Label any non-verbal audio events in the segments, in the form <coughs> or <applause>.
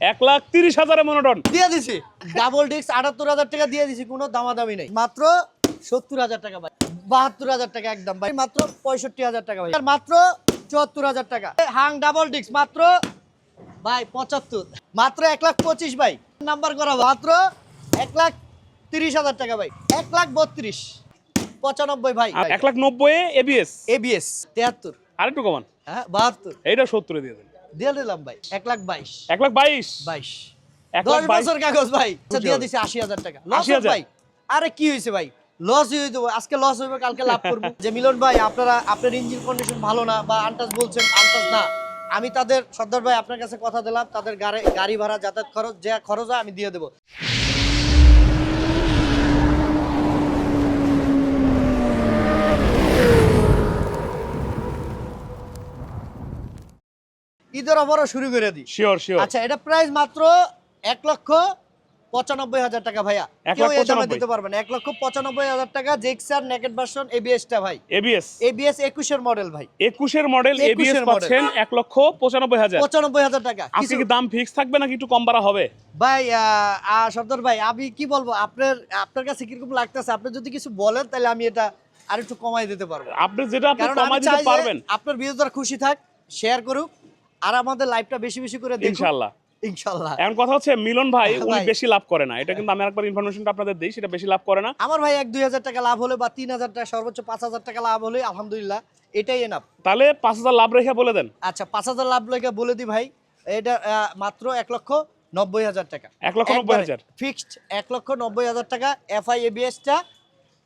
এক লাখ তিরিশ হাজারে মনোটন। দিয়ে দিছি। ডাবল ডিস্ক আটাত্তর হাজার টাকা দিয়ে দিছি কোনো দামাদামি নেই। মাত্র সত্তর হাজার টাকা ভাই। বাহাত্তর হাজার টাকা একদম ভাই। মাত্র পঁয়ষট্টি হাজার টাকা ভাই। আর মাত্র চুয়াত্তর হাজার টাকা। হাং ডাবল ডিস্ক মাত্র ভাই পঁচাত্তর। মাত্র এক লাখ পঁচিশ ভাই। নাম্বার করা মাত্র এক লাখ তিরিশ হাজার টাকা ভাই। এক লাখ বত্রিশ। পঁচানব্বই ভাই। এক লাখ নব্বই এবিএস এবিএস তেহাত্তর আরেকটু কমান। হ্যাঁ বাহাত্তর। এইটা সত্তরে দিয়ে দেন। দিয়ে দিলাম ভাই এক লাখ বাইশ। এক লাখ বাইশ? বাইশ। দশ বছর কাগজ ভাই আচ্ছা, দিয়ে দিছি আশি হাজার টাকা। লস ভাই। আরে কি হয়েছে ভাই? লস হয়ে দেবো আজকে লস হইবে কালকে লাভ করব। <laughs> যে মিলন ভাই আপনারা আপনার ইঞ্জিন কন্ডিশন ভালো না বা আনটাস বলছেন আনটাস না। আমি তাদের সর্দার ভাই আপনার কাছে কথা দিলাম তাদের গাড়ি গাড়ি ভাড়া যাতায়াত খরচ যা খরচ হয় আমি দিয়ে দেবো। ঈদের অফারও শুরু করে দিই। শিওর শিওর আচ্ছা এটা প্রাইস মাত্র এক লক্ষ পঁচানব্বই হাজার টাকা ভাইয়া। কেউ এই দামে দিতে পারবেন এক লক্ষ পঁচানব্বই হাজার টাকা জেক্সার নেকেট ভার্সন এবিএসটা ভাই। এবিএস এবিএস একুশের মডেল ভাই। একুশের মডেল এবিএস পাচ্ছেন এক লক্ষ পঁচানব্বই হাজার। পঁচানব্বই হাজার টাকা। আজকে কি দাম ফিক্স থাকবে নাকি একটু কম বাড়া হবে? ভাই সর্দার ভাই আমি কি বলব? আপনার আপনার কাছে কীরকম লাগতেছে? আপনি যদি কিছু বলেন তাহলে আমি এটা আর একটু কমাই দিতে পারব। আপনি যেটা আপনি কমাই দিতে পারবেন। আপনার বিরোধীরা খুশি থাক শেয়ার করুক আর আমাদের লাইভটা বেশি বেশি করে দেখুন। ইনশাআল্লাহ। ইনশাল্লাহ এখন কথা হচ্ছে মিলন ভাই উনি বেশি লাভ করে না। এটা কিন্তু আমি একবার ইনফরমেশনটা আপনাদের দিই সেটা বেশি লাভ করে না। আমার ভাই এক দুই হাজার টাকা লাভ হলে বা তিন হাজার টাকা সর্বোচ্চ পাঁচ হাজার টাকা লাভ হলে আলহামদুলিল্লাহ এটাই এনাফ তাহলে পাঁচ হাজার লাভ রেখে বলে দেন। আচ্ছা পাঁচ হাজার লাভ লেগে বলে দি ভাই এটা মাত্র এক লক্ষ নব্বই হাজার টাকা। এক লক্ষ নব্বই হাজার। ফিক্সড এক লক্ষ নব্বই হাজার টাকা এফআই এবিএসটা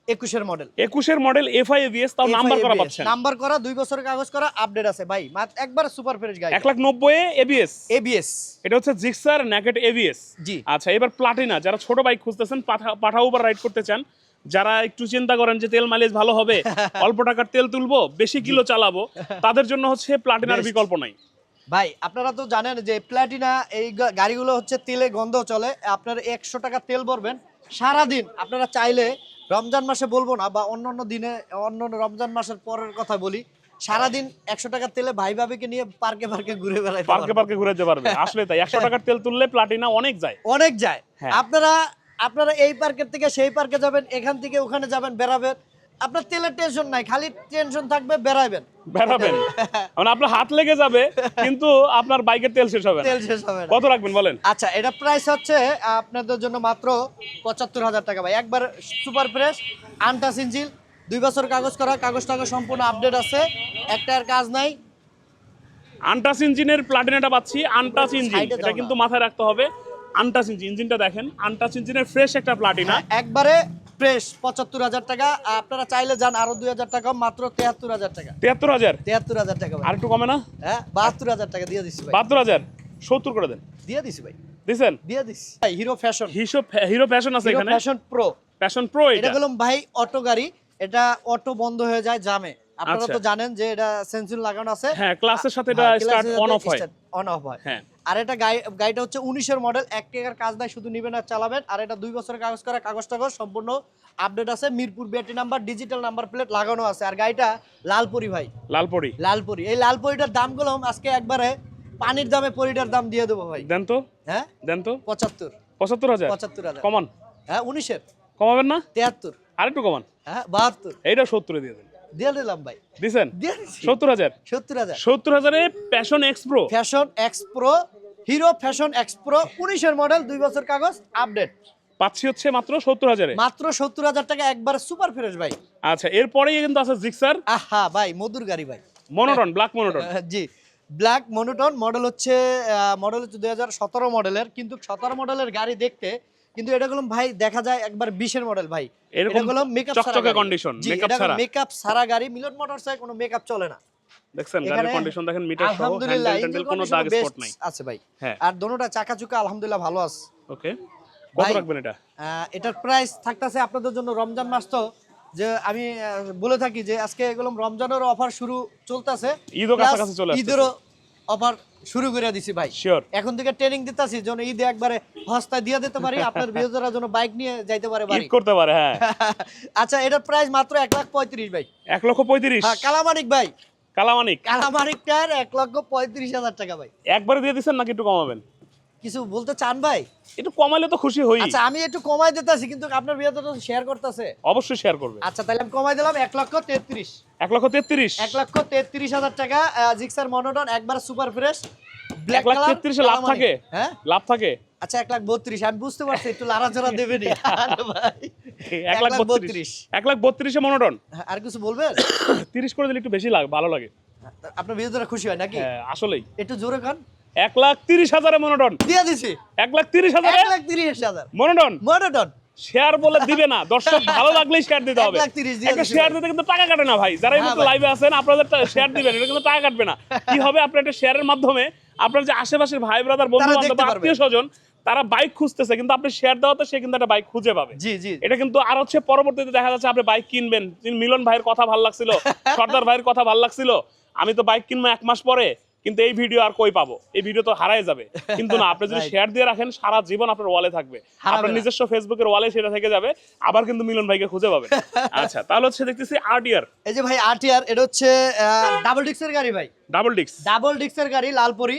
একুশের মডেল একুশের মডেল এফআই এবিএস তাও নাম্বার করা পাচ্ছেন। নাম্বার করা দুই বছরের কাগজ করা আপডেট আছে। ভাই একবার সুপার ফ্রেশ গাড়ি এক লাখ নব্বই এবিএস এবিএস এটা হচ্ছে জিক্সার ন্যাকেট এবিএস জি। আচ্ছা এবার প্লাটিনা যারা ছোট বাইক খুঁজতেছেন পাঠা- পাঠা উপর রাইড করতে চান যারা একটু চিন্তা করেন যে তেল মাইলেজ ভালো হবে <laughs> অল্প টাকার তেল তুলবো বেশি কিলো চালাবো তাদের জন্য হচ্ছে প্লাটিনার বিকল্প নাই। ভাই আপনারা তো জানেন যে প্লাটিনা এই গাড়িগুলো হচ্ছে তেলে গন্ধ চলে আপনার একশো টাকা তেল ভরবেন সারাদিন আপনারা চাইলে রমজান মাসে বলব না বা অন্য অন্য দিনে অন্য রমজান মাসের পরের কথা বলি সারাদিন একশো টাকার তেলে ভাই ভাবিকে নিয়ে পার্কে পার্কে ঘুরে বেড়াই পার্কে পার্কে ঘুরে যেতে পারবে। আসলে তাই একশো টাকার তেল তুললে প্লাটিনা অনেক যায়। অনেক যায়। হ্যাঁ। আপনারা আপনারা এই পার্কের থেকে সেই পার্কে যাবেন এখান থেকে ওখানে যাবেন বেড়াবেন। আপনার তেলের টেনশন নাই খালি টেনশন থাকবে বেড়াবেন বেড়াবেন। <laughs> মানে আপনার হাত লেগে যাবে কিন্তু আপনার বাইকের তেল শেষ হবে তেল শেষ হবে কত রাখবেন বলেন? আচ্ছা এটা প্রাইস হচ্ছে আপনাদের জন্য মাত্র পঁচাত্তর হাজার টাকা ভাই। একবার সুপার ফ্রেশ আনটাস ইঞ্জিল দুই বছর কাগজ করা কাগজ টাগজ সম্পূর্ণ আপডেট আছে। একটার কাজ নাই। আনটাচ ইঞ্জিনের প্লাটিনাটা পাচ্ছি আনটাচ ইঞ্জিন এটা কিন্তু মাথায় রাখতে হবে। আনটাচ ইঞ্জিন ইঞ্জিনটা দেখেন। আনটাচ ইঞ্জিনের ফ্রেশ একটা প্লাটিনা একবারে ফ্রেশ পঁচাত্তর হাজার টাকা। আপনারা চাইলে যান আরও দুই হাজার টাকা মাত্র তেহাত্তর হাজার টাকা। তিয়াত্তর হাজার? তেহাত্তর হাজার টাকা আর একটু কমে না? হ্যাঁ বাহাত্তর হাজার টাকা দিয়ে দিচ্ছি বাহাত্তর হাজার? সত্তর করে দেন। দিয়ে দিছি ভাই। দিছেন? দিয়ে দিছি। ভাই হিরো ফ্যাশন হিসো হিরো ফ্যাশন আছে এখানে? ফ্যাশন প্রো প্যাশন প্রো এটা হলো ভাই অটো গাড়ি। এটা অটো বন্ধ হয়ে যায় জামে আপনারা আচ্ছা। তো জানেন যে এটা সেন্সর লাগানো আছে। হ্যাঁ ক্লাসের সাথে এটা স্টার্ট অন অফ হয়। অন অফ হয়। হ্যাঁ। আর এটা গাড়ি গাড়িটা হচ্ছে উনিশের মডেল এক টাকার কাজ নাই শুধু নিবেন আর চালাবেন। আর এটা দুই বছরের কাগজ করা কাগজ টাগজ সম্পূর্ণ আপডেট আছে। Mirpur battery number digital number plate লাগানো আছে। আর গাড়িটা লালপুরি ভাই। লালপরি? লালপুরি। এই লালপুরিটার দামগুলো আজকে একবারে পানির দামে পরিটার দাম দিয়ে দেবো ভাই। দেন তো। হ্যাঁ? দেন তো। পঁচাত্তর। পঁচাত্তর হাজার? পঁচাত্তর হাজার। কমান। হ্যাঁ উনিশের। কমাবেন না? তেহাত্তর আরেকটু কমান। হ্যাঁ বাহাত্তর। এইটা সত্তরে দিয়ে দেন। দিয়ে দিলাম ভাই। দিছেন? দিয়ে দিচ্ছি সত্তর হাজার? সত্তর হাজার। সত্তর হাজারে passion X pro fashion X pro Hero fashion X pro উনিশের মডেল দুই বছর কাগজ আপডেট পাচ্ছি হচ্ছে মাত্র সত্তর হাজারে। মাত্র সত্তর হাজার টাকা একবার সুপার ফ্রেশ ভাই। আচ্ছা এরপরেই কিন্তু আছে জিক্সার আহা ভাই মধুর গাড়ি ভাই। Monotone black monotone G black monotone model হচ্ছে মডেল হচ্ছে দুই মডেলের কিন্তু সতেরো মডেলের গাড়ি দেখতে কিন্তু এটা গুলো ভাই দেখা যায় একবার বিশের মডেল ভাই। এরকমগুলো মেকআপ চকচকে condition, makeup ছাড়া। মেকআপ সারা। গাড়ি। মিলন মোটরস কোনো মেকআপ চলে না। দেখছেন গাড়ির কন্ডিশন দেখেন মিটার সহ হ্যান্ডেল কোনো দাগ স্পট নাই। আছে ভাই। হ্যাঁ। আর দোনোটা চাকা চুকা আলহামদুলিল্লাহ ভালো আছে। ওকে কত রাখবেন এটা? এটার প্রাইস থাকতেছে আপনাদের জন্য রমজান মাস তো যে আমি বলে থাকি যে আজকে এগুলো রমজানের অফার শুরু চলতেছে ঈদও কাছাকাছি চলে আসতেছে। ঈদেরও অফার শুরু করে দিছি ভাই। শিওর এখন থেকে ট্রেনিং দিতেছি যেন ঈদে একবারে হস্তায় দিয়ে দিতে পারি আপনার বিরোধীরা যেন বাইক নিয়ে যাইতে পারে বাইক বাড়ি করতে পারে হ্যাঁ। <laughs> আচ্ছা এটার প্রাইস মাত্র এক লাখ পঁয়ত্রিশ ভাই। এক লক্ষ পঁয়ত্রিশ। হ্যাঁ কালামানিক ভাই। কালামানিক। কালামানিকটার এক লক্ষ পঁয়ত্রিশ হাজার টাকা ভাই। একবারে দিয়ে দিচ্ছেন নাকি একটু কমাবেন? কিছু বলতে চান ভাই? একটু কমাইলে তো খুশি হই। আচ্ছা আমি একটু কমাই দিতেছি কিন্তু আপনার বিয়ে তো শেয়ার করতেছে। অবশ্যই শেয়ার করবে। আচ্ছা তাহলে আমি কমাই দিলাম এক লক্ষ তেত্রিশ। এক লক্ষ তেত্রিশ? এক লক্ষ তেত্রিশ হাজার টাকা জিক্সার মনোটন একবার সুপার ফ্রেশ এক লাখ তেত্রিশে লাভ থাকে? হ্যাঁ? লাভ থাকে? আচ্ছা এক লাখ বত্রিশ আমি বুঝতে পারছি একটু লাড়াচাড়া <laughs> দেবেনি। আরে ভাই। এক লাখ বত্রিশ। এক লাখ বত্রিশে মনোটন হ্যাঁ, আর কিছু বলবেন? <coughs> তিরিশ করে দিলে একটু বেশি লাগে ভালো লাগে। আপনার বিয়ে খুশি হয় নাকি? হ্যাঁ, আসলেই। একটু জোরে খান। এক লাখ তিরিশ হাজারে মনোটন দিয়ে দিছি। এক লাখ তিরিশ হাজারে? এক লাখ তিরিশ হাজার। মনোটন মনোটন শেয়ার বলে দিবে না। দর্শক ভালো লাগলেই শেয়ার দিতে হবে। একটা শেয়ার দিতে কিন্তু টাকা কাটে না ভাই। যারা এই মুহূর্তে লাইভে আছেন আপনাদের শেয়ার দিবেন। এটা কিন্তু টাকা কাটবে না। কি হবে আপনার একটা শেয়ারের মাধ্যমে? আপনার যে আশেপাশের ভাই ব্রাদার বন্ধু বান্ধব আত্মীয় স্বজন তারা বাইক খুঁজতেছে কিন্তু আপনি শেয়ার দেওয়াতে সে কিন্তু একটা বাইক খুঁজে পাবে। জি জি। এটা কিন্তু আর হচ্ছে পরবর্তীতে দেখা যাচ্ছে আপনি বাইক কিনবেন। মিলন ভাইয়ের কথা ভালো লাগছিল <laughs> সর্দার ভাইয়ের কথা ভালো লাগছিল। আমি তো বাইক কিনবো এক মাস পরে। কিন্তু এই ভিডিও আর কই পাবো? এই ভিডিও তো হারাই যাবে। কিন্তু না আপনি যদি <laughs> শেয়ার দিয়ে রাখেন সারা জীবন আপনার ওয়ালে থাকবে। আপনার নিজস্ব ফেসবুকের ওয়ালে সেটা থেকে যাবে আবার কিন্তু মিলন ভাইকে খুঁজে পাবেন। <laughs> আচ্ছা তাহলে হচ্ছে দেখতেছি আরটিআর এই যে ভাই আরটিআর এটা হচ্ছে ডাবল ডিক্সের গাড়ি ভাই। ডাবল ডিক্স ডাবল ডিক্সের গাড়ি লালপুরি।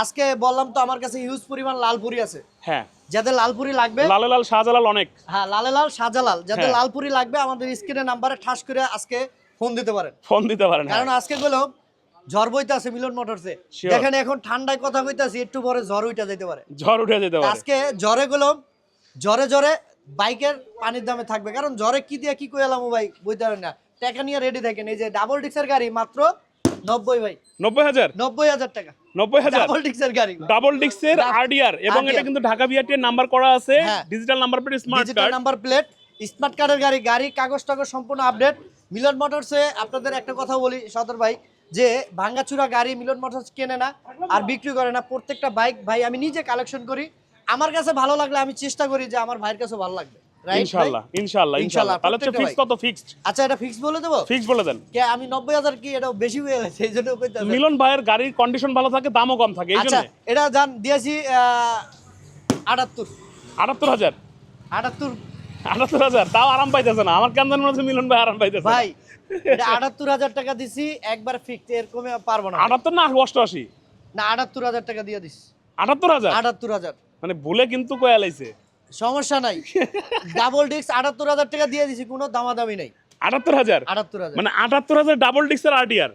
আজকে বললাম তো আমার কাছে হিউজ পরিমাণ লালপুরি আছে। হ্যাঁ। যাদের লালপুরি লাগবে লালে লাল শাহজালাল অনেক। হ্যাঁ লালে লাল সাজালাল যাদের হ্যাঁ। লালপুরি লাগবে আমাদের স্ক্রিনের নাম্বারে ঠাস করে আজকে ফোন দিতে পারেন। ফোন দিতে পারেন হ্যাঁ। কারণ আজকে গেল ঝড় মিলন মোটরসে দেখেন এখন ঠান্ডায় কথা কইতাছি একটু পরে ঝড় উইটা যেতে পারে। ঝড় উঠে যেতে পারে। আজকে বাইকের পানির দামে থাকবে। কারণ কি দিয়ে কি কইলাম ভাই বুঝতে পারেন না। টাকা নিয়ে রেডি থাকেন এই যে ডাবল ডিক্সের গাড়ি মাত্র নব্বই ভাই। নব্বই হাজার? নব্বই হাজার টাকা। নব্বই হাজার? ডাবল ডিক্সের গাড়ি। ডাবল ডিক্সের আরডিআর এবং এটা কিন্তু ঢাকা নাম্বার করা আছে। Digital number plate smart card number plate smart কার্ডের গাড়ি গাড়ি কাগজ টাগজ সম্পূর্ণ আপডেট মিলন মোটরসে আপনাদের একটা কথা বলি সদর ভাই। যে ভাঙ্গাচুরা গাড়ি মিলন মোটরস কেনে না আর বিক্রি করে না। প্রত্যেকটা বাইক ভাই আমি নিজে কালেকশন করি। আমার কাছে ভালো লাগলে আমি চেষ্টা করি যে আমার ভাইয়ের কাছে ভালো লাগবে। ইনশাআল্লাহ ইনশাআল্লাহ ইনশাআল্লাহ ইনশাআল্লাহ, তাহলে ফিক্স কত ফিক্সড আচ্ছা এটা ফিক্স বলে দেবো? ফিক্স বলে দেন। কে আমি এটা বেশি হয়ে গেছে মিলন ভাইয়ের গাড়ির কন্ডিশন ভালো থাকে দামও কম থাকে আচ্ছা এটা জান দিয়েছি আটাত্তর। আটাত্তর হাজার? আটাত্তর। আটাত্তর হাজার তাও আরাম পাইতেছে না। আমার কেন জানি মনে হচ্ছে মিলন ভাই আরাম পাইতেছে ভাই আটাত্তর হাজার টাকা দিছি একবার ফিক্স এর কমে পারব না। আটাত্তর না অষ্টআশি। না আটাত্তর হাজার টাকা দিয়ে দিস। আটাত্তর হাজার? আটাত্তর হাজার। মানে ভুলে কিন্তু কয়া লাইছে সমস্যা নাই। ডাবল ডিস্ক আটাত্তর হাজার টাকা দিয়ে দিছি কোনো দামাদামি নাই। আটাত্তর হাজার? আটাত্তর হাজার। মানে আটাত্তর হাজার ডাবল আরটিআর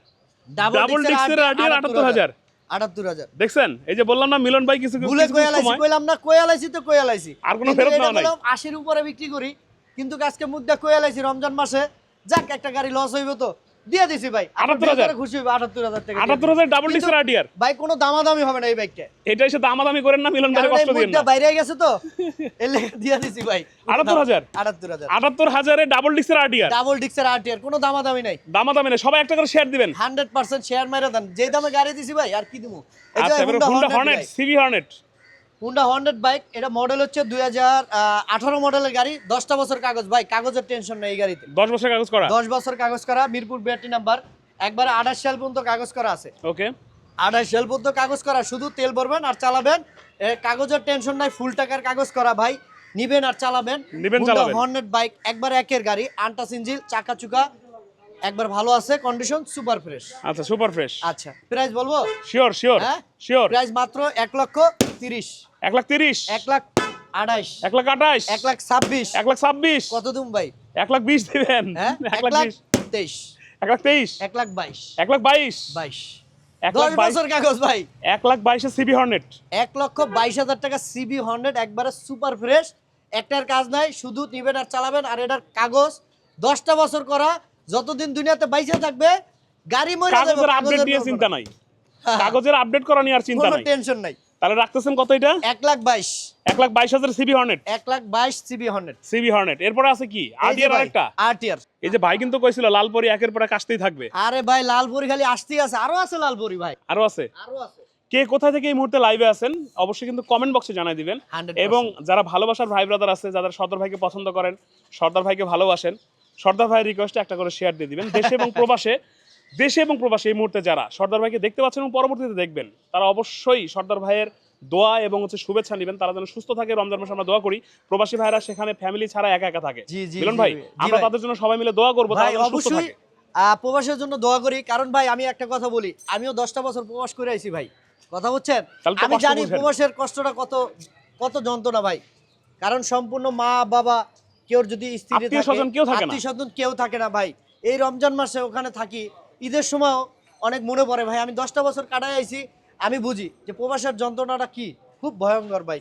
ডাবল ডিস্কের আরটিআর আটাত্তর হাজার। আটাত্তর হাজার। দেখছেন? এই যে বললাম না মিলন ভাই কিছু ভুলে কয়ালাইছি কইলাম না কয়ালাইছি তো কয়ালাইছি আর কোনো ফেরত নেওয়া নাই। আশির উপরে বিক্রি করি কিন্তু আজকে মুদ্রা কয়ালাইছি রমজান মাসে যাক একটা গাড়ি লস হইব তো। দিয়ে দিছি ভাই। আপনার 78,000 খুশি হইবে আটাত্তর হাজার টাকা আটাত্তর হাজার ডাবল ডিক্সের আরটিআর ভাই কোনো দামাদামি হবে না এই বাইকটা এটা এসে দামাদামি করেন না মিলন ভাই কষ্ট দিন না। বাইরে গেছে তো। এর লেগে দিয়ে দিছি ভাই। 78,000 আটাত্তর হাজার। আটাত্তর হাজারে ডাবল ডিক্সের আরটিআর ডাবল ডিক্সের আরটিআর কোনো দামাদামি নাই। দামাদামি না সবাই একটা করে শেয়ার দিবেন। হান্ড্রেড পার্সেন্ট শেয়ার মাইরা দেন। যে দামে গাড়ি দিছি ভাই আর কি দিব Hornet CV Hornet Honda hundred bike এটা মডেল হচ্ছে দুই হাজার আঠারো মডেলের গাড়ি দশটা বছর কাগজ। ভাই কাগজের টেনশন নেই এই গাড়িতে। দশ বছর কাগজ করা? দশ বছর কাগজ করা মিরপুর বিআরটি নাম্বার। একবারে আঠাশ সাল পর্যন্ত কাগজ করা আছে। ওকে আঠাশ সাল পর্যন্ত কাগজ করা শুধু তেল ভরবেন আর চালাবেন। কাগজের টেনশন নাই ফুল টাকার কাগজ করা ভাই। নিবেন আর চালাবেন। হর্নেট বাইক একবার একের গাড়ি আন্টাস ইঞ্জিল চাকা চুকা একবার ভালো আছে কন্ডিশন সুপার ফ্রেশ আচ্ছা সুপার ফ্রেশ আচ্ছা প্রাইস বলব? শিওর শিওর হ্যাঁ? শিওর প্রাইস মাত্র এক লক্ষ তিরিশ। এক লাখ তিরিশ এক লাখ আড়াইশ এক লাখ আঠাশ এক লাখ ছাব্বিশ এক লাখ ছাব্বিশ কত দিন ভাই এক লাখ বিশ দিবেন হ্যাঁ এক লাখ তেইশ এক লাখ তেইশ এক লাখ বাইশ এক লাখ বাইশ বাইশ এক লাখ বাইশ বাইশে সিবি হর্নেট এক লক্ষ বাইশ হাজার টাকা সিবি হান্ড্রেড একবারে সুপার ফ্রেশ একটার কাজ নাই শুধু নিবেন আর চালাবেন আর এটার কাগজ দশটা বছর করা যতদিন দুনিয়াতে বাইসে থাকবে গাড়ি মরে যাবে, আপডেট নিয়ে চিন্তা নাই কাগজের আপডেট করা নিয়ে আর চিন্তা নাই টেনশন নাই তাহলে রাখতেছেন কত এটা? এক লাখ বাইশ। এক লাখ বাইশ হাজার সিবি হর্নেট। এক লাখ বাইশ সিবি হান্ড্রেড সিবি হর্নেট। এরপরে আছে কি? আরটিআর আরেকটা? আরটিআর। এই যে ভাই কিন্তু কইছিল লালপরি একের পর এক আসতেই থাকবে। আরে ভাই লালপুরি খালি আসতেই আছে। আরও আছে লালপুরি ভাই। আরও আছে? আরও আছে। কে কোথা থেকে এই মুহূর্তে লাইভে আছেন অবশ্যই কিন্তু কমেন্ট বক্সে জানাই দিবেন। এবং যারা ভালোবাসার ভাই ব্রাদার আছে যারা সর্দার ভাইকে পছন্দ করেন সর্দার ভাইকে ভালোবাসেন সর্দার ভাইয়ের রিকোয়েস্টে একটা করে শেয়ার দিয়ে দিবেন। দেশে এবং প্রবাসে দেশে এবং প্রবাসে এই মুহূর্তে যারা সর্দার ভাইকে দেখতে পাচ্ছেন এবং পরবর্তীতে দেখবেন তারা অবশ্যই সর্দার ভাইয়ের দোয়া এবং হচ্ছে শুভেচ্ছা নেবেন। তারা যেন সুস্থ থাকে রমজান মাসে আমরা দোয়া করি। প্রবাসী ভাইরা সেখানে ফ্যামিলি ছাড়া একা একা থাকে। মিলন ভাই আমরা তাদের জন্য সবাই মিলে দোয়া করব অবশ্যই প্রবাসের জন্য দোয়া করি। কারণ ভাই আমি একটা কথা বলি আমিও দশটা বছর প্রবাস করে আইছি ভাই। কথা বলছেন আমি জানি প্রবাসের কষ্টটা কত কত যন্ত্রণা ভাই। কারণ সম্পূর্ণ মা বাবা কেউ যদি স্ত্রী আত্মীয়-স্বজন কেউ থাকে আত্মীয় স্বজন কেউ থাকে না ভাই। এই রমজান মাসে ওখানে থাকি ঈদের সময় অনেক মনে পড়ে ভাই আমি দশটা বছর কাটাই আইছি আমি বুঝি যে প্রবাসের যন্ত্রণাটা কি? খুব ভয়ঙ্কর ভাই।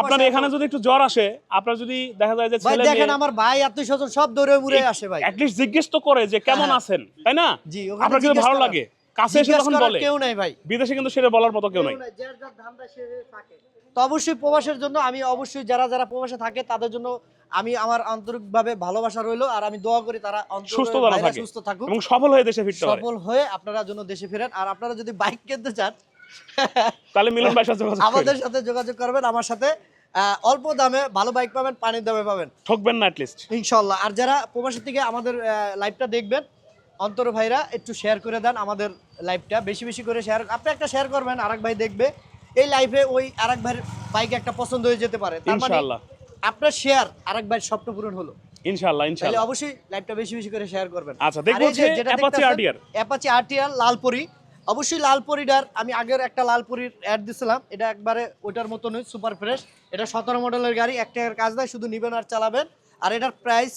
আপনার এখানে যদি একটু জ্বর আসে আপনার যদি দেখা যায় যে ভাই ছেলে দেখেন আমার ভাই আত্মীয় স্বজন সব দৌড়ে মুড়ে আসে ভাই। অ্যাটলিস্ট জিজ্ঞেস তো করে যে কেমন হ্যাঁ। আছেন তাই না? জি আপনার কিন্তু ভালো লাগে। কাছে এসে যখন বলে। কেউ নাই ভাই। বিদেশে কিন্তু সেটা বলার মতো কেউ নাই। তো অবশ্যই প্রবাসের জন্য আমি অবশ্যই যারা যারা প্রবাসে থাকে তাদের জন্য আমি আমার আন্তরিকভাবে ভালোবাসা রইল আর আমি দোয়া করি তারা সুস্থ থাকুক। এবং সফল হয়ে দেশে ফিরতে সফল হয়ে আপনারা জন্য দেশে ফেরেন। আর আপনারা যদি বাইক কিনতে চান তাহলে মিলন ভাইয়ের সাথে যোগাযোগ আমাদের সাথে যোগাযোগ করবেন আমার সাথে অল্প দামে ভালো বাইক পাবেন পানির দামে পাবেন। ঠকবেন না অ্যাটলিস্ট ইনশাল্লাহ। আর যারা প্রবাসী থেকে আমাদের লাইভটা দেখবেন অন্তর ভাইরা একটু শেয়ার করে দেন আমাদের লাইভটা বেশি বেশি করে শেয়ার আপনি একটা শেয়ার করবেন আরেক ভাই দেখবে। এই লাইফে ওই আরেক ভাইয়ের বাইক একটা পছন্দ হয়ে যেতে পারে। মানে ইনশাআল্লাহ। আপনার শেয়ার আরেক ভাইয়ের স্বপ্ন পূরণ হলো। ইনশাআল্লাহ তাহলে অবশ্যই লাইভটা বেশি বেশি করে শেয়ার করবেন। আচ্ছা, দেখব যে Apache RTR অ্যাপাচি আরটিআর লালপরি। অবশ্যই লালপরিটার আমি আগের একটা লালপরির অ্যাড দিছিলাম। এটা একবারে ওইটার মতনই সুপার ফ্রেশ এটা সতেরো মডেলের গাড়ি এক টাকার কাজ দেয় শুধু নিবেন আর চালাবেন। আর এটার প্রাইস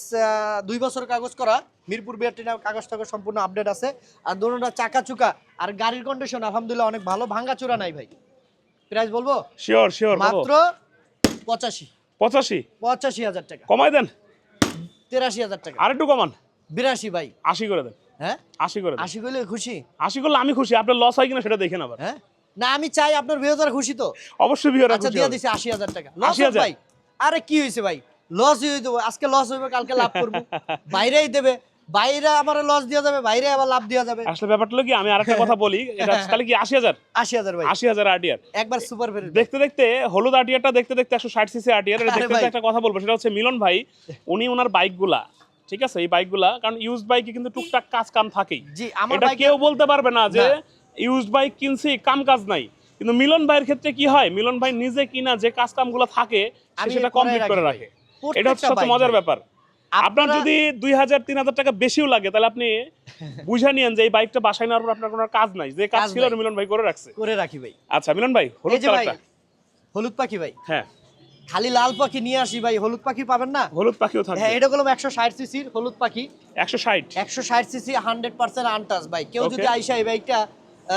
দুই বছর কাগজ করা। মিরপুর বিআরটিনার কাগজ টাগজ সম্পূর্ণ আপডেট আছে। আর দোনোটা চাকা চুকা। আর গাড়ির কন্ডিশন আলহামদুলিল্লাহ অনেক ভালো। ভাঙ্গা চূড়া নাই ভাই। প্রাইস বলব? শিওর শিওর মাত্র পঁচাশি। পঁচাশি? পঁচাশি হাজার টাকা। কমাই দেন। তেরাশি হাজার টাকা। আর একটু কমান। বিরাশি ভাই। আশি করে দেন। হ্যাঁ? আশি করে দেন। আশি করলে খুশি? আশি করলে আমি খুশি। আপনার লস হয় কিনা সেটা দেখেন আবার। হ্যাঁ? না আমি চাই আপনার বৃহত্তর খুশি তো। অবশ্যই বিহার আচ্ছা দিয়ে দিছি আশি হাজার টাকা। লস 80,000 ভাই। আরে কি হয়েছে ভাই? লস হয়ে দেবো আজকে লস হইবে কালকে লাভ করব। <laughs> বাইরেই দেবে। বাইরে আমার লস দেওয়া যাবে বাইরে আবার লাভ দেওয়া যাবে। আসলে ব্যাপারটা হলো কি আমি আরেকটা কথা বলি এটা <laughs> তাহলে কি আশি হাজার? আশি হাজার ভাই। আশি হাজার আরটিআর একবার সুপার ফেরি দেখতে দেখতে হলুদ আরটিআরটা দেখতে দেখতে একশো ষাট সিসি আরটিআর আরে দেখতে একটা কথা বলব সেটা হচ্ছে মিলন ভাই উনি ওনার বাইকগুলা ঠিক আছে এই বাইকগুলা কারণ ইউজ বাইকে কিন্তু টুকটাক কাজ কাম থাকেই। জি আমার এটা কেউ বলতে পারবে না যে না। ইউজ বাইক কিনছি কাম কাজ নাই। কিন্তু মিলন ভাইয়ের ক্ষেত্রে কি হয় মিলন ভাই নিজে কিনা যে কাজ কামগুলো থাকে সেটা কমপ্লিট করে রাখে এটা হচ্ছে মজার ব্যাপার। আপনার যদি দুই হাজার তিন হাজার টাকা বেশিও লাগে তাহলে আপনি বুঝে নিয়েন যে এই বাইকটা বাসায় নেওয়ার আপনার কোনো কাজ নাই যে কাজ ছিল মিলন ভাই করে রাখছে। করে রাখি ভাই। আচ্ছা মিলন ভাই হলুদ কালারটা। হলুদ পাখি ভাই। হ্যাঁ। খালি লাল পাখি নিয়ে আসি ভাই হলুদ পাখি পাবেন না? হলুদ পাখিও থাকবে। হ্যাঁ এটা হলো একশো ষাট সিসির হলুদ পাখি। একশো ষাট। একশো ষাট সিসি হান্ড্রেড পার্সেন্ট আনটাস ভাই। কেউ যদি আইসা এই বাইকটা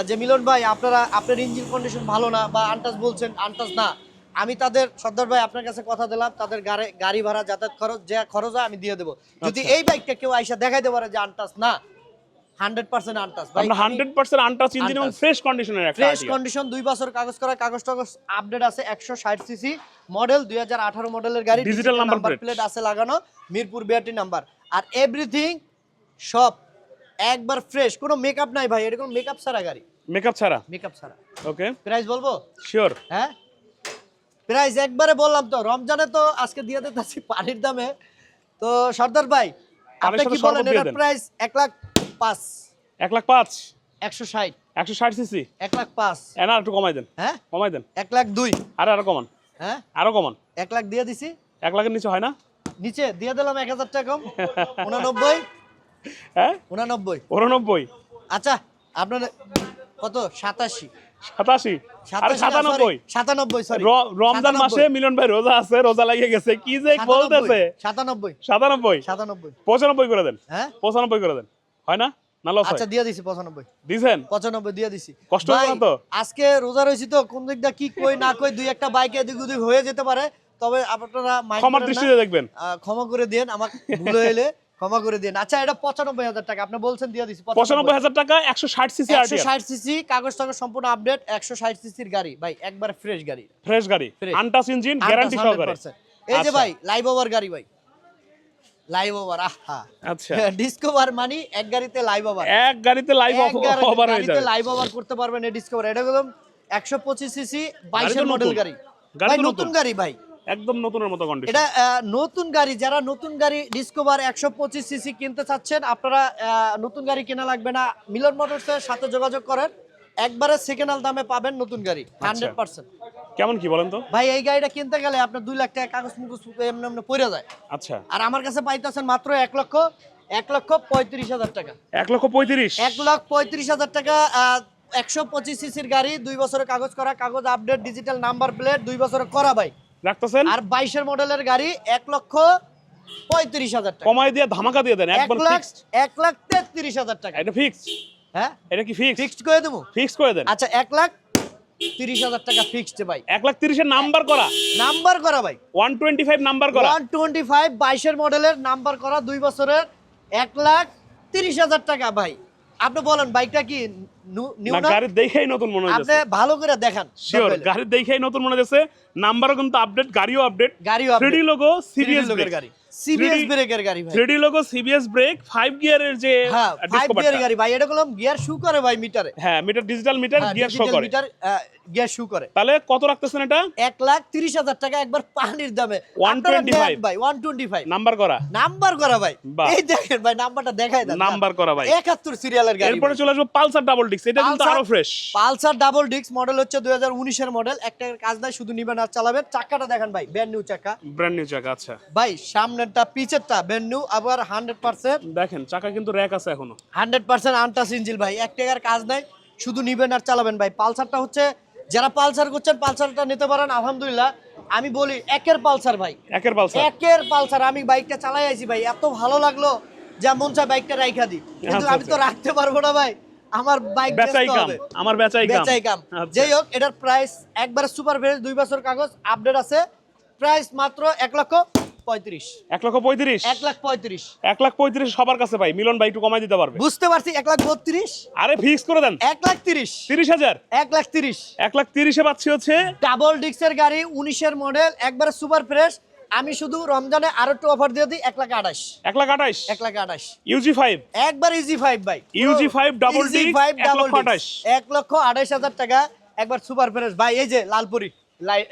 যে মিলন ভাই আপনারা আপনার ইঞ্জিন কন্ডিশন ভালো না বা আনটাস বলছেন আনটাস না। আমি তাদের সর্দার ভাই আপনার কাছে কথা দিলাম তাদের গাড়ি গাড়ি ভাড়া যাতায়াত খরচ যা খরচ হয় আমি দিয়ে দেবো। যদি আচ্ছা। এই বাইকটা কেউ আইসা দেখাইতে পারে যে আনটাস না হান্ড্রেড পার্সেন্ট আনটাস। ভাই হান্ড্রেড পার্সেন্ট আনটাচ ইঞ্জিন এবং ফ্রেশ কন্ডিশনের একটা ফ্রেশ কন্ডিশন দুই বছর কাগজ করা কাগজ টাগজ আপডেট আছে একশো ষাট সিসি মডেল দুই হাজার আঠারো মডেলের গাড়ি number plate। প্লেট আছে লাগানো মিরপুর বিআরটি নাম্বার আর এভরিথিং সব একবার ফ্রেশ কোনো মেকআপ নাই ভাই এটা কোনো মেকআপ ছাড়া গাড়ি। মেকআপ ছাড়া? মেকআপ ছাড়া। ওকে প্রাইস বলব? শিওর হ্যাঁ? প্রাইস একবারে বললাম তো রমজানে তো আজকে দিয়ে দিতেছি পানির দামে। তো সর্দার ভাই আপনি কি বলেন এটার প্রাইস এক লাখ পাঁচ। এক লাখ পাঁচ? একশো ষাট। একশো ষাট সিসি? এক লাখ পাঁচ। এনা একটু কমাই দেন। হ্যাঁ? কমাই দেন। এক লাখ দুই। আরে আরও কমান। হ্যাঁ? আরও কমান। এক লাখ দিয়ে দিছি। এক লাখের নিচে হয় না? নিচে দিয়ে দিলাম এক হাজার টাকা কম। উনানব্বই। হ্যাঁ? উনানব্বই। উননব্বই। আচ্ছা আপনার কত? সাতাশি। সাতাশি? আরে সাতানব্বই। সাতানব্বই সরি রমজান মাসে মিলন ভাই রোজা আছে রোজা লাগিয়ে গেছে। কি যে বলতেছে? সাতানব্বই। সাতানব্বই? সাতানব্বই। পঁচানব্বই করে দেন। হ্যাঁ? পঁচানব্বই করে দেন। হয় না? না লস আচ্ছা দিয়ে দিছি দিয়ে কষ্ট তো? আজকে রোজা রয়েছি তো কোন দিকটা কি কই না কই দুই একটা বাইকে এদিক ওদিক হয়ে যেতে পারে। তবে আপনারা mind ক্ষমার দৃষ্টিতে দেখবেন। ক্ষমা করে দেন আমার ভুল হইলে। ক্ষমা করে দেন। আচ্ছা এটা পঁচানব্বই হাজার টাকা। আপনি বলছেন দিয়ে দিছি পঁচানব্বই। হাজার টাকা একশো ষাট সিসি একশো ষাট সিসি কাগজ টাগজ সম্পূর্ণ আপডেট একশো ষাট সিসির গাড়ি। ভাই একবার ফ্রেশ গাড়ি। ফ্রেশ গাড়ি। আনটাচ ইঞ্জিন গ্যারান্টি সহকারে। এই যে আচ্ছা। ভাই লাইভ ওভার গাড়ি ভাই। লাইভ ওভার আহা। আচ্ছা। <laughs> ডিসকভার মানি এক গাড়িতে লাইভ ওভার এক গাড়িতে লাইভ ওভার হয়ে যাবে। লাইভ ওভার করতে পারবেন এই ডিসকভার এটা একদম একশো পঁচিশ সিসি বাইশের মডেল গাড়ি। নতুন। গাড়ি ভাই। একদম নতুনের মতো কন্ডিশন এটা নতুন গাড়ি যারা নতুন গাড়ি ডিসকভার একশো পঁচিশ সিসি কিনতে চাচ্ছেন আপনারা নতুন গাড়ি কেনা লাগবে না। মিলন মোটরসের সাথে যোগাযোগ করেন। একবারে সেকেন্ড হ্যান্ড দামে পাবেন নতুন গাড়ি হান্ড্রেড পার্সেন্ট কেমন কি বলেন তো? ভাই এই গাড়িটা কিনতে গেলে আপনার দুই লাখ টাকা কাগজ মুগজ এমনি এমনি পড়ে যায়। আচ্ছা। আর আমার কাছে পাইতেছেন মাত্র এক লক্ষ এক লক্ষ পঁয়ত্রিশ হাজার টাকা। এক লক্ষ পঁয়ত্রিশ? এক লাখ পঁয়ত্রিশ হাজার টাকা একশো পঁচিশ সিসির গাড়ি দুই বছরের কাগজ করা কাগজ আপডেট ডিজিটাল নাম্বার প্লেট দুই বছরের করা ভাই। রাখতেছেন? আর বাইশের মডেলের গাড়ি এক লক্ষ পঁয়ত্রিশ হাজার টাকা। কমাই দিয়ে ধামাকা দিয়ে দেন এক লাখ এক লাখ তেত্রিশ হাজার টাকা। এটা ফিক্সড হ্যাঁ? এটা কি ফিক্সড ফিক্সড করে দেবো? ফিক্স করে দেন। আচ্ছা এক লাখ তিরিশ হাজার টাকা ফিক্সড ভাই। এক লাখ তিরিশের নাম্বার করা। নাম্বার করা ভাই। ওয়ান টোয়েন্টি ফাইভ নাম্বার করা। ওয়ান টোয়েন্টি ফাইভ বাইশের মডেলের নাম্বার করা দুই বছরের এক লাখ তিরিশ হাজার টাকা ভাই। আপনি বলেন বাইকটা কি নিউ না গাড়ি গাড়ির দেখেই নতুন মনে আপনি হচ্ছে ভালো করে দেখান শিওর গাড়ি দেখেই নতুন মনে হচ্ছে নাম্বারও কিন্তু আপডেট গাড়িও আপডেট গাড়িও। লোগো 3D সিবিএস লোকের গাড়ি। সিবিএস 3D ব্রেকের গাড়ি ভাই। Three D logo CBS brake five গিয়ারের যে হ্যাঁ disc ফাইভ coverটা। গিয়ার গাড়ি ভাই এটা করলাম গিয়ার শু করে ভাই মিটারে হ্যাঁ meter digital meter gear show করে। মিটার গিয়ার শু করে। তাহলে কত রাখতেছেন এটা? এক লাখ তিরিশ হাজার টাকা একবার পানির দামে। 125 ভাই ওয়ান টোয়েন্টি ফাইভ নাম্বার করা। নাম্বার করা ভাই। এই দেখেন ভাই নাম্বারটা দেখাই দেন। নাম্বার করা ভাই। একাত্তর সিরিয়ালের গাড়ি এরপরে চলে আসব পালসার ডাবল ডিস্ক এটা কিন্তু আরও fresh Pulsar double disc model হচ্ছে দুই হাজার উনিশের মডেল একটা কাজ নাই শুধু নিবেন আর চালাবেন। চাকাটা দেখেন ভাই ব্যান্ড নিউ চাকা। ব্র্যান্ড নিউ চাকা আচ্ছা। ভাই পিছেরটা নিউ আবার হান্ড্রেড পার্সেন্ট দেখেন চাকা কিন্তু র্যাক আছে এখনও। হান্ড্রেড পার্সেন্ট আনটাস ইঞ্জিল ভাই এক টাকার কাজ নাই শুধু নিবেন আর চালাবেন ভাই। পালসারটা হচ্ছে যারা পালসার করছেন পালসারটা নিতে পারেন আলহামদুলিল্লাহ। আমি বলি একের পালসার ভাই। একের পালসার? একের পালসার আমি বাইকটা চালাই আইছি ভাই। এত ভালো লাগল যা মন চায় বাইকটা রাইখা দিই। কিন্তু আচ্ছা, আমি তো রাখতে পারব না ভাই। আমার বাইক বেচাই কাম আমার বেচাই কাম। বেচাই কাম। আচ্ছা। যাই হোক এটার প্রাইস একবারে সুপার ফ্রেশ দুই বছর কাগজ আপডেট আছে। প্রাইস মাত্র এক লক্ষ পঁয়ত্রিশ। এক লক্ষ পঁয়ত্রিশ? এক লাখ পঁয়ত্রিশ। এক লাখ পঁয়ত্রিশ সবার কাছে ভাই মিলন ভাই একটু কমাই দিতে পারবে। বুঝতে পারছি এক লাখ বত্রিশ? আরে ফিক্স করে দেন। এক লাখ তিরিশ। তিরিশ হাজার? এক লাখ তিরিশ। এক লাখ তিরিশে পাচ্ছি হচ্ছে ডাবল ডিক্সের গাড়ি উনিশের মডেল একবারে সুপার ফ্রেশ আমি শুধু রমজানে আরও একটু অফার দিয়ে দিই এক লাখ আঠাশ। এক লাখ আঠাইশ এক লাখ আঠাশ। ইউজি ফাইভ একবার ইজি ফাইভ ভাই। Five এক double লক্ষ disc। আঠাশ। এক লক্ষ আঠাশ হাজার টাকা একবার সুপার ফ্রেশ ভাই এই যে লালপুরি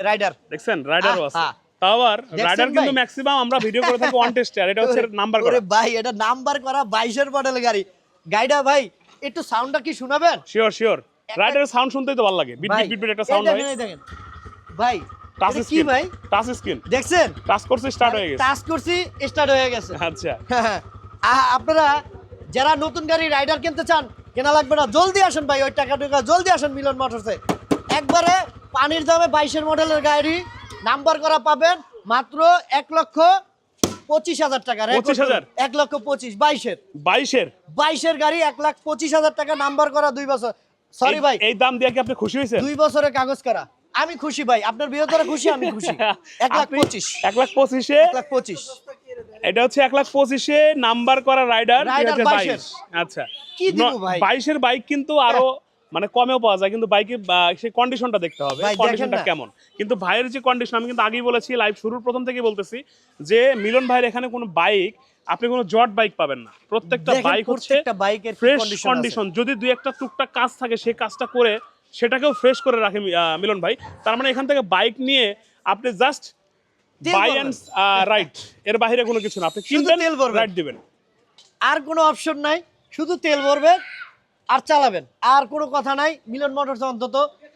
রাইডার দেখছেন? রাইডারও আছে। আবার রাইডার কিন্তু ম্যাক্সিমাম আমরা ভিডিও করে থাকি ওয়ান টেস্টে আর এটা হচ্ছে নাম্বার করা। ভাই এটা নাম্বার করা বাইশের মডেল গাড়ি। গাড়িটা ভাই একটু সাউন্ডটা কি শোনাবেন? শিওর শিওর রাইডারের সাউন্ড শুনতেই তো ভালো লাগে। বিট বিট বিট বিট একটা সাউন্ড হয়। দেখেন, ভাই টাচ স্ক্রিন ভাই? টাচ স্ক্রিন দেখছেন? টাচ করছে স্টার্ট হয়ে গেছে। টাচ করছি স্টার্ট হয়ে গেছে। আচ্ছা। <laughs> আপনারা যারা নতুন গাড়ি রাইডার কিনতে চান কেনা লাগবে না। জলদি আসেন ভাই ওই টাকা টাকা জলদি আসেন মিলন মোটরসে। একবারে পানির দামে বাইশের মডেলের গাড়ি। নাম্বার করা পাবেন মাত্র এক লক্ষ পঁচিশ হাজার টাকা record 25,000? এক লক্ষ পঁচিশ বাইশের। বাইশের? বাইশের গাড়ি এক লাখ পঁচিশ হাজার টাকা নাম্বার করা দুই বছর। সরি ভাই এই দাম দিয়ে কি আপনি খুশি হয়েছেন? দুই বছরের কাগজ করা। আমি খুশি ভাই আপনার বৃহত্তর খুশি আমি খুশি। <laughs> এক লাখ পঁচিশ। এক লাখ পঁচিশে? এক লাখ পঁচিশ। এটা হচ্ছে এক লাখ পঁচিশে নাম্বার করা রাইডার আচ্ছা। কি দিব ভাই? বাইশের বাইক কিন্তু আরও মানে কমেও পাওয়া যায় কিন্তু বাইকে সেই কন্ডিশনটা দেখতে হবে। কন্ডিশনটা কেমন? কিন্তু ভাইয়ের যে কন্ডিশন আমি কিন্তু আগেই বলেছি লাইভ শুরুর প্রথম থেকে বলতেছি যে মিলন ভাইয়ের এখানে কোনো বাইক আপনি কোনো জট বাইক পাবেন না। প্রত্যেকটা বাইক হচ্ছে ফ্রেশ কন্ডিশন যদি দুই একটা টুকটাক কাজ থাকে সেই কাজটা করে সেটাকেও ফ্রেশ করে রাখে মিলন ভাই। তার মানে এখান থেকে বাইক নিয়ে আপনি জাস্ট বাই। অ্যান্ড রাইট এর বাইরে কোনো কিছু না। আপনি কিনবেন। রাইট দিবেন। আর কোনো অপশন নাই। শুধু তেল ভরবেন আর চালাবেন। আর কোনো কথা নাই মিলন মোটরস অন্তত।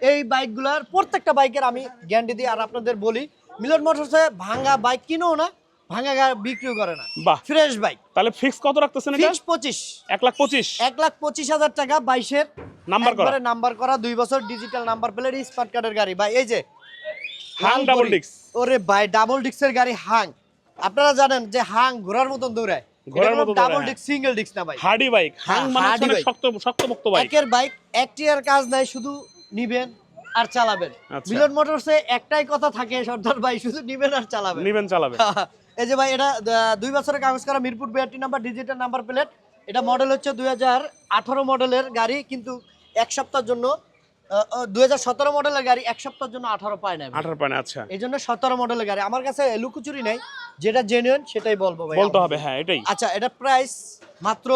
এই বাইকগুলোর প্রত্যেকটা বাইকের আমি গ্যারান্টি দিই আর আপনাদের বলি মিলন মোটরসে ভাঙা বাইক কিনেও না ভাঙা বিক্রিও করে না। বাহ। Fresh bike. তাহলে ফিক্স কত রাখতেছেন ফিক্স পঁচিশ। এক লাখ পঁচিশ। এক লাখ পঁচিশ হাজার টাকা বাইশের। নাম্বার করা। নাম্বার করা দুই বছর ডিজিটাল নাম্বার প্লেট স্মার্ট কার্ডের গাড়ি। ভাই এই যে হাং ডাবল। ডিস্ক ওরে ভাই ডাবল ডিস্কের গাড়ি হাং। আপনারা জানেন যে হাং ঘোরার মতন দৌড়ায়। ঘোড়ার মতো ডাবল ডিস্ক সিঙ্গেল ডিস্ক না ভাই। হার্ডি বাইক হাং হ্যাঁ, মানে অনেক শক্ত শক্তপোক্ত বাইক একের বাইক একটি আর কাজ নাই শুধু নিবেন আর চালাবেন। আচ্ছা। মিলন মোটরসে একটাই কথা থাকে সর্দার ভাই শুধু নিবেন আর চালাবেন। নিবেন চালাবেন। <laughs> এই যে ভাই এটা দুই বছরের কাগজ করা Mirpur BRT number digital number plate. এটা মডেল হচ্ছে দুই হাজার আঠারো মডেলের গাড়ি কিন্তু এক সপ্তাহের জন্য দুই হাজার সতেরো মডেলের গাড়ি এক সপ্তাহের জন্য আঠারো পায় না আঠারো পানে আচ্ছা। এই জন্য সতেরো মডেলের গাড়ি। আমার কাছে লুকোচুরি নাই যেটা জেনুইন সেটাই বলব ভাই বলতে হবে হ্যাঁ এটাই। আচ্ছা এটা প্রাইস মাত্র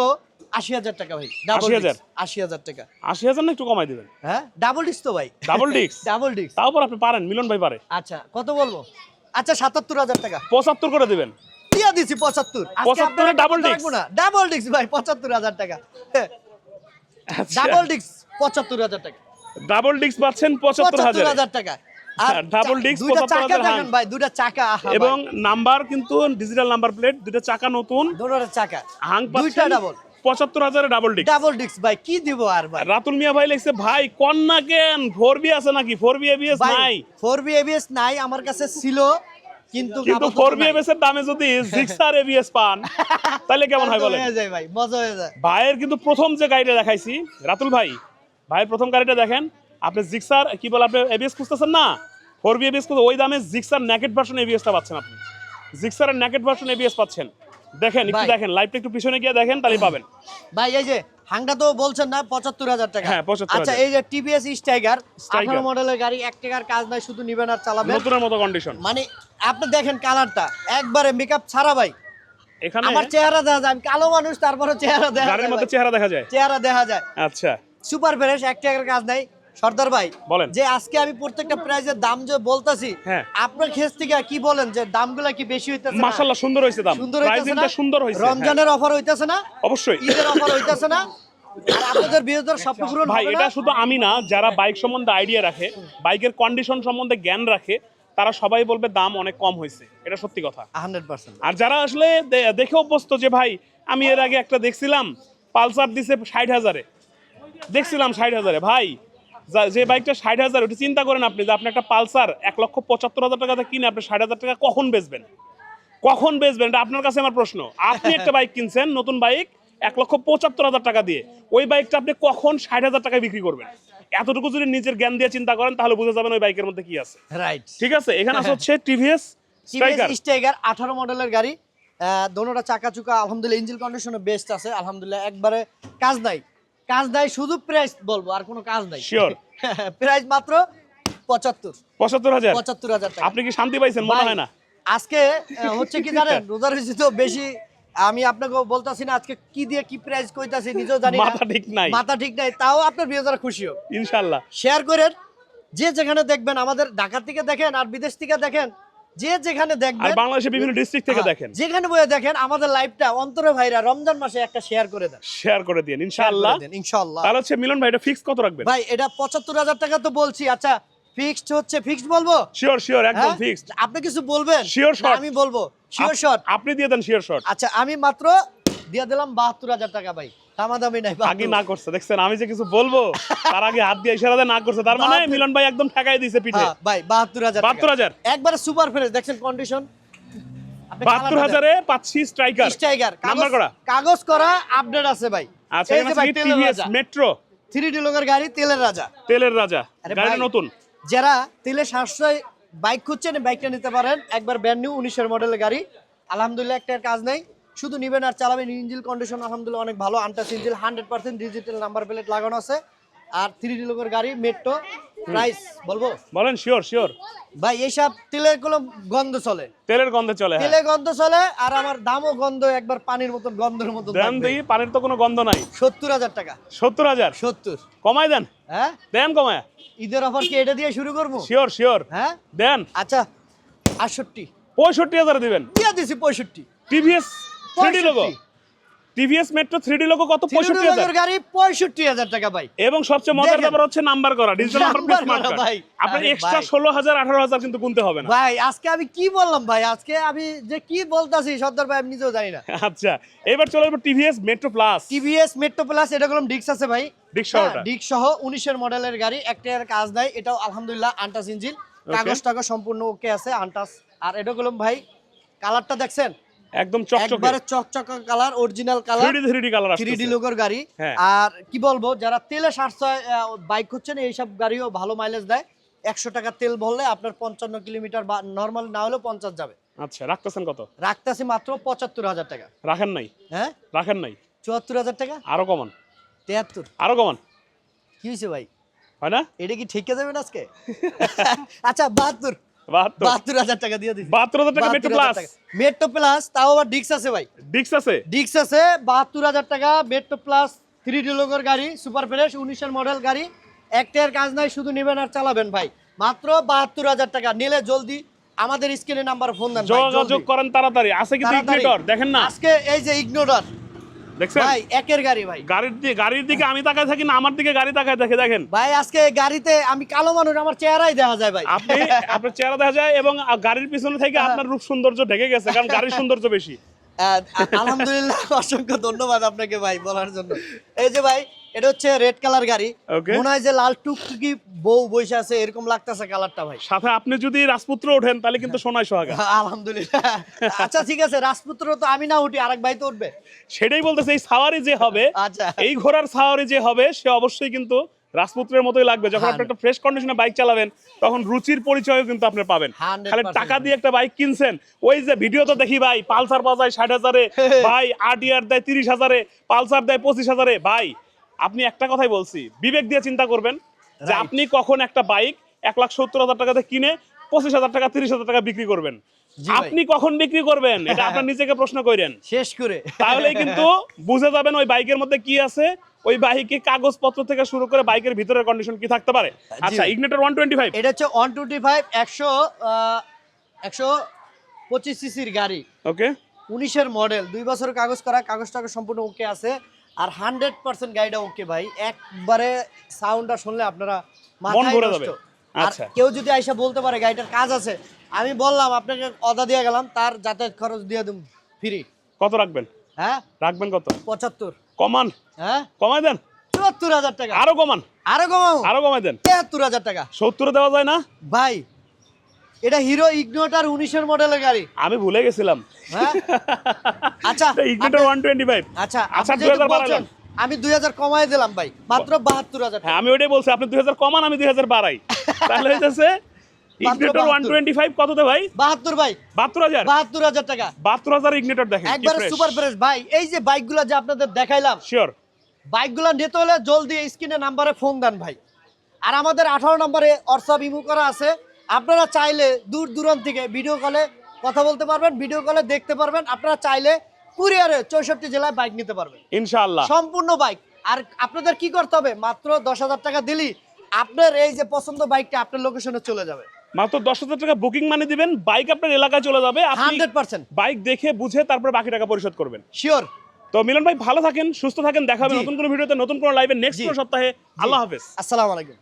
আশি হাজার টাকা ভাই। 80,000? আশি হাজার টাকা। আশি হাজার না একটু কমাই দিবেন? হ্যাঁ ডাবল ডিস্ক তো ভাই। ডাবল ডিস্ক ডাবল ডিস্ক তারপর আপনি পারেন মিলন ভাই পারে। আচ্ছা কত বলব? আচ্ছা সাতাত্তর হাজার টাকা। পঁচাত্তর করে দিবেন। দিয়ে দিছি পঁচাত্তর। 75 এ double disc? ডাবল ডিস্ক ভাই পঁচাত্তর হাজার টাকা। আচ্ছা। ডাবল ডিস্ক পঁচাত্তর হাজার টাকা। ডাবল ডিস্ক পাচ্ছেন পঁচাত্তর হাজার। টাকা। আর হ্যাঁ, double চা- disc দুইটা 75,000 চাকা দেখেন হাং। ভাই দুইটা চাকা এবং নাম্বার কিন্তু ডিজিটাল নাম্বার প্লেট দুটো চাকা নতুন। চাকা। হাং দুইটা ডাবল পঁচাত্তর হাজারে ডাবল ডিস্ক ডাবল ডিস্ক ভাই কি দিব আর ভাই? রাতুল মিয়া ভাই লিখছে ভাই কন্যা কেন? ফোর বি আছে নাকি? ফোর বি এবিএস নাই। ফোর বি এবিএস নাই আমার কাছে ছিল কিন্তু কিন্তু ফোর এর দামে যদি জিক্সার এবিএস পান তাহলে কেমন হয় বলেন? হয়ে যায় ভাই মজা হয়ে যায়। ভাইয়ের কিন্তু প্রথম যে গাড়িটা দেখাইছি রাতুল ভাই ভাইয়ের প্রথম গাড়িটা দেখেন। আপনি জিক্সার কি বলে আপনি এবিএস খুঁজতেছেন না? ফোর বি এবিএস খুঁজতে ওই দামে জিক্সার ন্যাকেট ভার্সন এবিএসটা পাচ্ছেন আপনি। জিক্সারের ন্যাকেট ভার্সন এবিএস পাচ্ছেন। দেখেন একটু দেখেন লাইভটা একটু পিছনে গিয়ে দেখেন তাহলে পাবেন। ভাই এই যে হাংটা তো বলছেন না পঁচাত্তর হাজার টাকা। হ্যাঁ, 75,000 আচ্ছা এই যে টিভিএস স্টাইগার। আঠারো মডেলের গাড়ি এক টাকার কাজ নাই শুধু নিবেন আর চালাবেন। নতুনের মতো কন্ডিশন মানে আপনি দেখেন কালারটা। একবারে মেকআপ ছাড়া ভাই। এখানে আমার চেহারা দেখা যায় আমি কালো মানুষ তারপরে চেহারা দেখা গাড়ির যায় মধ্যে চেহারা দেখা যায়। চেহারা দেখা যায়। আচ্ছা। সুপার ফ্রেশ এক টাকার কাজ নাই। সর্দার ভাই বলেন। যে আজকে আমি প্রত্যেকটা প্রাইজের দাম যে বলতাছি হ্যাঁ। আপনার ক্ষেত্র থেকে কি বলেন যে দামগুলা কি বেশি হইতেছে না? মাশাআল্লাহ সুন্দর হয়েছে দাম। সুন্দর হইতেছে না? সুন্দর হয়েছে হ্যাঁ, রমজানের অফার হইতেছে না? অবশ্যই। ঈদের অফার হইতেছে না? আর আপনাদের বিরোধের স্বপ্ন পূরণ ভাই এটা শুধু আমি না যারা বাইক সম্বন্ধে আইডিয়া রাখে বাইকের কন্ডিশন সম্বন্ধে জ্ঞান রাখে তারা সবাই বলবে দাম অনেক কম হয়েছে এটা সত্যি কথা। হান্ড্রেড আর যারা আসলে দে- দেখে অভ্যস্ত যে ভাই আমি এর আগে একটা দেখছিলাম পালসার দিছে ষাট হাজারে। দেখছিলাম ষাট হাজারে। ভাই যে বাইকটা ষাট হাজার ওটা চিন্তা করেন আপনি যে আপনি একটা পালসার এক লক্ষ পঁচাত্তর হাজার টাকা কিনে আপনি ষাট হাজার টাকা কখন বেচবেন? কখন বেচবেন? এটা আপনার কাছে আমার প্রশ্ন। আপনি একটা বাইক কিনছেন নতুন বাইক এক লক্ষ পঁচাত্তর হাজার টাকা দিয়ে। ওই বাইকটা আপনি কখন ষাট হাজার টাকায় বিক্রি করবেন? এতটুকু যদি নিজের জ্ঞান দিয়ে চিন্তা করেন তাহলে বুঝে যাবেন ওই বাইকের মধ্যে কি আছে। রাইট ঠিক আছে? এখানে আছে <laughs> হচ্ছে টিভিএস স্ট্রাইকার আঠারো মডেলের গাড়ি। দোনোটা চাকা চুকা আলহামদুলিল্লাহ ইঞ্জিন কন্ডিশনে বেস্ট আছে আলহামদুলিল্লাহ একবারে কাজ নাই। কাজ নাই শুধু প্রাইস বলব আর কোনো কাজ নাই। শিওর প্রাইস <laughs> মাত্র পঁচাত্তর। পঁচাত্তর হাজার? পঁচাত্তর হাজার টাকা। আপনি কি শান্তি পাইছেন? মনে হয় না। আজকে হচ্ছে কি জানেন <laughs> রোজার বেশি তো বেশি। আমি আপনাকে বলতাছি না আজকে কি দিয়ে কি প্রাইস কইতাছি নিজেও জানি না। মাথা ঠিক নাই। মাথা ঠিক নাই তাও আপনার বিয়েদারা খুশি হোক। ইনশাআল্লাহ। শেয়ার করেন যে যেখানে দেখবেন আমাদের ঢাকা থেকে দেখেন আর বিদেশ থেকে দেখেন যে যেখানে আর দেখবেন বাংলাদেশের বিভিন্ন ডিস্ট্রিক্ট থেকে দেখেন। যেখানে বয়ে দেখেন আমাদের লাইভটা অন্তরে ভাইরা রমজান মাসে একটা শেয়ার করে দেন। শেয়ার করে দিন ইনশাআল্লাহ। ইনশাআল্লাহ। তাহলে হচ্ছে মিলন ভাই এটা ফিক্স কত রাখবেন? ভাই এটা পঁচাত্তর হাজার টাকা তো বলছি। আচ্ছা ফিক্সড হচ্ছে ফিক্সড বলব? শিওর শিওর একদম হ্যাঁ? ফিক্সড আপনি কিছু বলবেন? Sure shot. আমি বলব। শিওর শট আপনি দিয়ে দেন শিওর শট আচ্ছা আমি মাত্র দিয়ে দিলাম বাহাত্তর হাজার টাকা ভাই। দামাদামি নাই আগে না করছে দেখছেন? আমি যে কিছু বলব তার আগে হাত দিয়ে ইশারা না করছে। তার মানে মিলন ভাই একদম ঠেকাই দিছে পিঠে। হ্যাঁ, ভাই বাহাত্তর হাজার বাহাত্তর হাজার? একবারে সুপার ফ্রেশ দেখছেন কন্ডিশন বাহাত্তর হাজারে পাচ্ছি স্ট্রাইকার স্ট্রাইকার নাম্বার করা? কাগজ করা আপডেট আছে ভাই। আচ্ছা টিভিএস মেট্রো থ্রি ডি লোকের গাড়ি তেলের রাজা। তেলের রাজা। গাড়ি নতুন। যারা তেলে সাশ্রয় বাইক খুঁজছেন বাইকটা নিতে পারেন। একবার ব্র্যান্ড নিউ উনিশের মডেলের গাড়ি। আলহামদুলিল্লাহ একটা কাজ নাই। শুধু নিবেন আর চালাবেন ইঞ্জিন কন্ডিশন আলহামদুলিল্লাহ অনেক ভালো। Untouch engine hundred percent digital number plate লাগানো আছে। আর থ্রি ডি লোকের গাড়ি মেট্রো প্রাইস বলব? বলেন শিওর শিওর ভাই এইসব তেলের কোনো গন্ধ চলে? তেলের গন্ধ চলে হ্যাঁ। তেলে গন্ধ চলে আর আমার দামও গন্ধ একবার পানির মতন গন্ধের মতন দেন দেখি পানির তো কোনো গন্ধ নাই। সত্তর হাজার টাকা। সত্তর হাজার? সত্তর। কমাই দেন। হ্যাঁ? দেন কমায়। ঈদের অফার কি এটা দিয়ে শুরু করব? শিওর শিওর হ্যাঁ? দেন। আচ্ছা আটষট্টি। পঁয়ষট্টি হাজার দিবেন। দিয়ে দিছি পঁয়ষট্টি। TVS three D logo TVS metro three D logo কত? পঁয়ষট্টি হাজার। গাড়ি পঁয়ষট্টি হাজার টাকা ভাই। এবং সবচেয়ে মজার ব্যাপার হচ্ছে নাম্বার করা ডিজিটাল নাম্বার প্লেট স্মার্ট করা ভাই। আপনার এক্সট্রা ষোলো হাজার আঠারো হাজার কিন্তু গুনতে হবে না। ভাই আজকে আমি কি বললাম ভাই? আজকে আমি যে কি বলতাছি সর্দার ভাই আমি নিজেও জানি না। আচ্ছা এবার চলে যাব TVS Metro plus TVS Metro plus এটা করলাম ডিক্স আছে ভাই। ডিক্স। হ্যাঁ, ডিক্স সহ উনিশের মডেলের গাড়ি একটা কাজ নাই এটাও আলহামদুলিল্লাহ আন্টাস ইঞ্জিন কাগজ টাগজ সম্পূর্ণ ওকে আছে আন্টাস আর এটা করলাম ভাই কালারটা দেখছেন? একদম চকচকে। একবারে চকচকা colour original colour three D three D colour three D আসছে লোগোর গাড়ি। হ্যাঁ। আর কি বলব যারা তেলে সাশ্রয় বাইক হচ্ছেন এইসব গাড়িও ভালো মাইলেজ দেয়। একশো টাকা তেল ভরলে আপনার পঞ্চান্ন কিলোমিটার বা নর্মাল না হলেও পঞ্চাশ যাবে। আচ্ছা রাখতেছেন কত? রাখতেছি মাত্র পঁচাত্তর হাজার টাকা। রাখেন নাই? হ্যাঁ? রাখেন নাই? চুয়াত্তর হাজার টাকা? আরও কমান। তেহাত্তর আরও কমান। কি হয়েছে ভাই? হয় না? এটা কি ঠিকে যাবেন আজকে? <laughs> আচ্ছা বাহাত্তর। বাহাত্তর। বাহাত্তর হাজার টাকা দিয়ে দিচ্ছি বাহাত্তর হাজার টাকা মেট্রো প্লাস মেট্রো প্লাস তাও আবার ডিক্স আছে ভাই। ডিক্স আছে? ডিক্স আছে বাহাত্তর হাজার টাকা মেট্রো প্লাস থ্রি ডি গাড়ি সুপার ফ্রেশ উনিশের মডেল গাড়ি। একটার কাজ নাই শুধু নেবেন আর চালাবেন ভাই। মাত্র বাহাত্তর হাজার টাকা। নিলে জলদি আমাদের স্ক্রিনে নাম্বার ফোন দেন যোগাযোগ করেন তাড়াতাড়ি। আছে কিন্তু তাড়াতাড়ি। ইগনিটর দেখেন না। আজকে এই যে ইগনোডার দেখছেন? ভাই একের গাড়ি ভাই। গাড়ির দিকে গাড়ির দিকে আমি তাকায় থাকি না আমার দিকে গাড়ি তাকায় দেখে দেখেন। ভাই আজকে গাড়িতে আমি কালো মানুষ আমার চেহারাই দেখা যায় ভাই। আপনি আপনার চেহারা দেখা যায় এবং গাড়ির পিছনে থেকে হ্যাঁ। আপনার রূপ সৌন্দর্য ঢেকে গেছে কারণ গাড়ির সৌন্দর্য বেশি। আলহামদুলিল্লাহ অসংখ্য ধন্যবাদ আপনাকে ভাই বলার জন্য। এই যে ভাই এটা হচ্ছে রেড কালার গাড়ি। মনে হয় যে লাল টুকটুকি বউ বসে আছে এরকম লাগতেছে কালারটা ভাই। সাথে আপনি যদি রাজপুত্র ওঠেন তাহলে কিন্তু সোনায় সোহাগা। <laughs> আলহামদুলিল্লাহ। আচ্ছা ঠিক আছে রাজপুত্র তো আমি না উঠি আরেক ভাই তো উঠবে। সেটাই বলতেছে এই সাওয়ারি যে হবে আচ্ছা। এই ঘোড়ার সাওয়ারি যে হবে সে অবশ্যই কিন্তু রাজপুত্রের মতোই লাগবে। যখন। আপনি একটা ফ্রেশ কন্ডিশনে বাইক চালাবেন তখন রুচির পরিচয়ও কিন্তু আপনি পাবেন। 100% খালি টাকা দিয়ে একটা বাইক কিনছেন ওই যে ভিডিও তো দেখি ভাই পালসার বাজায় ষাট হাজারে <laughs> ভাই আরটিআর দেয় তিরিশ হাজারে পালসার দেয় পঁচিশ হাজারে ভাই আপনি একটা কথাই বলছি বিবেক দিয়ে চিন্তা করবেন যে আপনি কখন একটা বাইক এক লাখ সত্তর হাজার টাকাতে কিনে পঁচিশ হাজার টাকা তিরিশ হাজার টাকা বিক্রি করবেন। আপনি কখন বিক্রি করবেন? এটা আপনার <laughs> নিজেকে প্রশ্ন করেন। শেষ করে। <laughs> তাহলেই কিন্তু বুঝে যাবেন ওই বাইকের মধ্যে কি আছে ওই বাইকে কাগজপত্র থেকে শুরু করে বাইকের ভিতরের কন্ডিশন কি থাকতে পারে। আচ্ছা। ইগনেটর ওয়ান টোয়েন্টি ফাইভ এটা হচ্ছে ওয়ান টোয়েন্টি ফাইভ একশো আহ, একশো পঁচিশ সিসির গাড়ি। ওকে উনিশের মডেল দুই বছর কাগজ করা কাগজ টাগজ সম্পূর্ণ ওকে আছে। আর হান্ড্রেড পার্সেন্ট গাড়িটা ওকে ভাই। একবারে সাউন্ডটা শুনলে আপনারা মাথায় ভরে নষ্ট। যাবে। আর আচ্ছা। কেউ যদি আইসা বলতে পারে গাড়িটার কাজ আছে আমি বললাম আপনাকে অদা দিয়ে গেলাম তার যাতায়াত খরচ দিয়ে দিম ফ্রি কত রাখবেন? হ্যাঁ? রাখবেন কত? পঁচাত্তর। কমান। হ্যাঁ? কমাই দেন। চুয়াত্তর হাজার টাকা। আরও কমান। আরও কমাও। আরও কমাই দেন। তেহাত্তর হাজার টাকা। সত্তরে দেওয়া যায় না? ভাই এটা হিরো ইগনোটার উনিশের মডেলের গাড়ি। আমি ভুলে গেছিলাম। হ্যাঁ? আচ্ছা ইগনেটর ওয়ান টোয়েন্টি ফাইভ আচ্ছা আচ্ছা, আপনি যেহেতু 2000 আমি দুই হাজার কমাই দিলাম ভাই মাত্র বাহাত্তর হাজার হ্যাঁ আমি ওইটাই বলছি আপনি দুই হাজার কমান আমি দুই হাজার বাড়াই। <laughs> তাহলে হইতেছে ইগনেটর ওয়ান 72 টোয়েন্টি ভাই? বাহাত্তর ভাই। বাহাত্তর হাজার? বাহাত্তর হাজার টাকা। বাহাত্তর হাজার ইগনেটর দেখেন একবারে সুপার ফ্রেশ ভাই এই যে বাইকগুলো যে আপনাদের দেখাইলাম শিওর বাইকগুলো নিতে হলে জলদি স্ক্রিনে নাম্বারে ফোন দেন ভাই। আর আমাদের আঠারো নম্বরে হোয়াটসঅ্যাপ ইমু করা আছে। আপনারা চাইলে দূর দূরান্ত থেকে ভিডিও কলে কথা বলতে পারবেন ভিডিও কলে দেখতে পারবেন। আপনারা চাইলে কুরিয়ারে চৌষট্টি জেলায় বাইক নিতে পারবেন। ইনশাআল্লাহ। সম্পূর্ণ বাইক আর আপনাদের কি করতে হবে? মাত্র দশ হাজার টাকা দিলি আপনার এই যে পছন্দ বাইকটা আপনার লোকেশনে চলে যাবে। মাত্র দশ হাজার টাকা বুকিং মানে দিবেন বাইক আপনার এলাকায় চলে যাবে হান্ড্রেড পার্সেন্ট। বাইক দেখে বুঝে তারপরে বাকি টাকা পরিশোধ করবেন। শিওর তো মিলন ভাই ভালো থাকেন সুস্থ থাকেন দেখা হবে নতুন কোনো ভিডিওতে নতুন কোনো লাইভে নেক্সট কোনো সপ্তাহে। আল্লাহ হাফেজ। আসসালামু আলাইকুম।